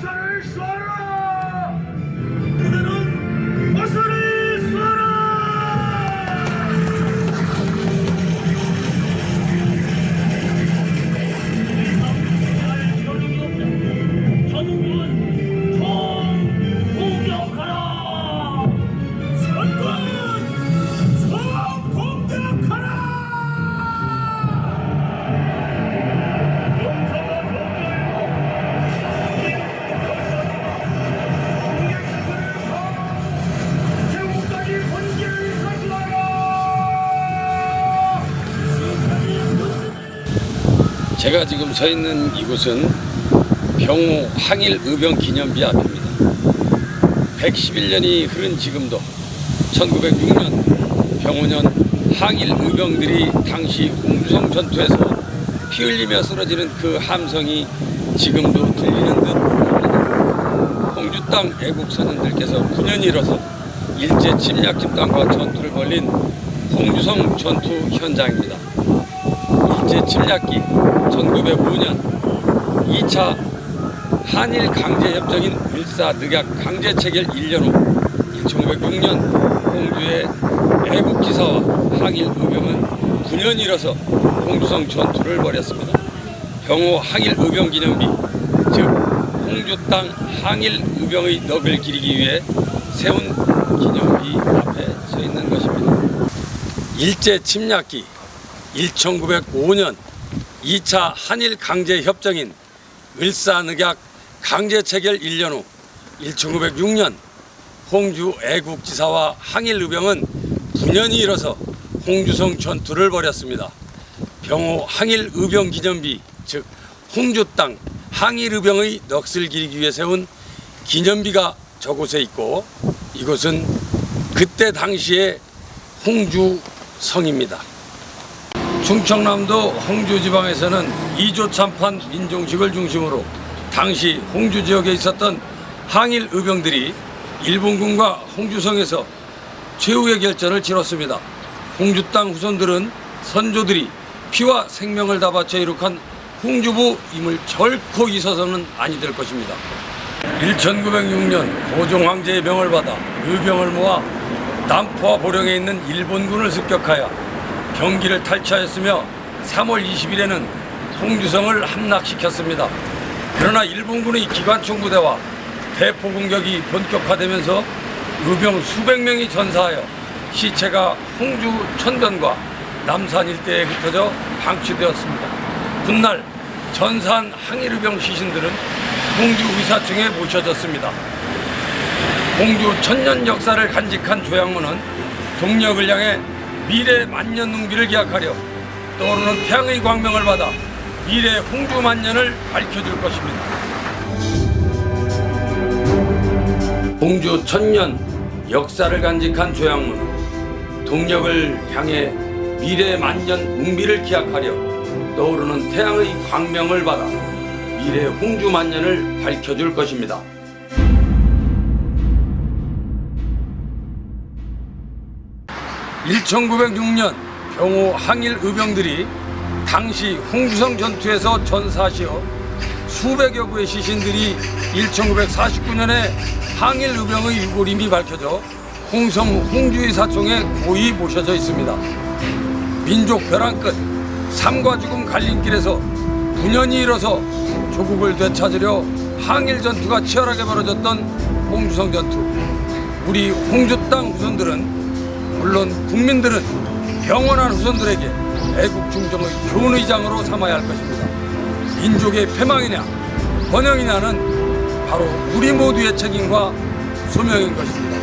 화살 제가 지금 서 있는 이곳은 병호 항일 의병 기념비 앞입니다. 111년이 흐른 지금도 1906년 병호년 항일 의병들이 당시 홍주성 전투에서 피 흘리며 쓰러지는 그 함성이 지금도 들리는 듯. 홍주 땅 애국 선원들께서 9년이 일어서 일제 침략 집단과 전투를 벌린 홍주성 전투 현장입니다. 일제 침략기 1905년 2차 한일 강제협정인 일사늑약 강제 체결 1년 후 1906년 홍주의 애국지사와 항일 의병은 9년 일어서 홍주성 전투를 벌였습니다. 병호 항일 의병 기념비 즉 홍주 땅 항일 의병의 넋을 기리기 위해 세운 기념비 앞에 서 있는 것입니다. 일제 침략기 1905년 2차 한일 강제 협정인 을사늑약 강제 체결 1년 후 1906년 홍주 애국지사와 항일 의병은 9년이 일어서 홍주성 전투를 벌였습니다. 병호 항일 의병 기념비 즉 홍주 땅 항일 의병의 넋을 기리기 위해 세운 기념비가 저곳에 있고 이곳은 그때 당시의 홍주성입니다. 충청남도 홍주 지방에서는 이조 참판 민종식을 중심으로 당시 홍주 지역에 있었던 항일 의병들이 일본군과 홍주성에서 최후의 결전을 치렀습니다. 홍주 땅 후손들은 선조들이 피와 생명을 다 바쳐 이룩한 홍주부 임을 결코 잊어서는 아니 될 것입니다. 1906년 고종 황제의 명을 받아 의병을 모아 남포와 보령에 있는 일본군을 습격하여 경기를 탈취하였으며 3월 20일에는 홍주성을 함락시켰습니다. 그러나 일본군의 기관총 부대와 대포 공격이 본격화되면서 의병 수백 명이 전사하여 시체가 홍주 천변과 남산 일대에 흩어져 방치되었습니다. 훗날 전사한 항일의병 시신들은 홍주 의사청에 모셔졌습니다. 홍주 천년 역사를 간직한 조약문은 동력을 향해 미래 만년 농비를 기약하려 떠오르는 태양의 광명을 받아 미래 홍주 만년을 밝혀줄 것입니다. 홍주 천년 역사를 간직한 조약문은 동력을 향해 미래 만년 웅비를 기약하려 떠오르는 태양의 광명을 받아 미래 홍주 만년을 밝혀줄 것입니다. 1906년 병호 항일 의병들이 당시 홍주성 전투에서 전사하시어 수백여 구의 시신들이 1949년에 항일 의병의 유골임이 밝혀져 홍성 홍주의 사총에 고이 모셔져 있습니다. 민족 벼랑 끝 삶과 죽음 갈림길에서 9년이 일어서 조국을 되찾으려 항일 전투가 치열하게 벌어졌던 홍주성 전투. 우리 홍주 땅 후손들은 물론 국민들은 영원한 후손들에게 애국 중정의 교훈의장으로 삼아야 할 것입니다. 민족의 패망이냐 번영이냐는 바로 우리 모두의 책임과 소명인 것입니다.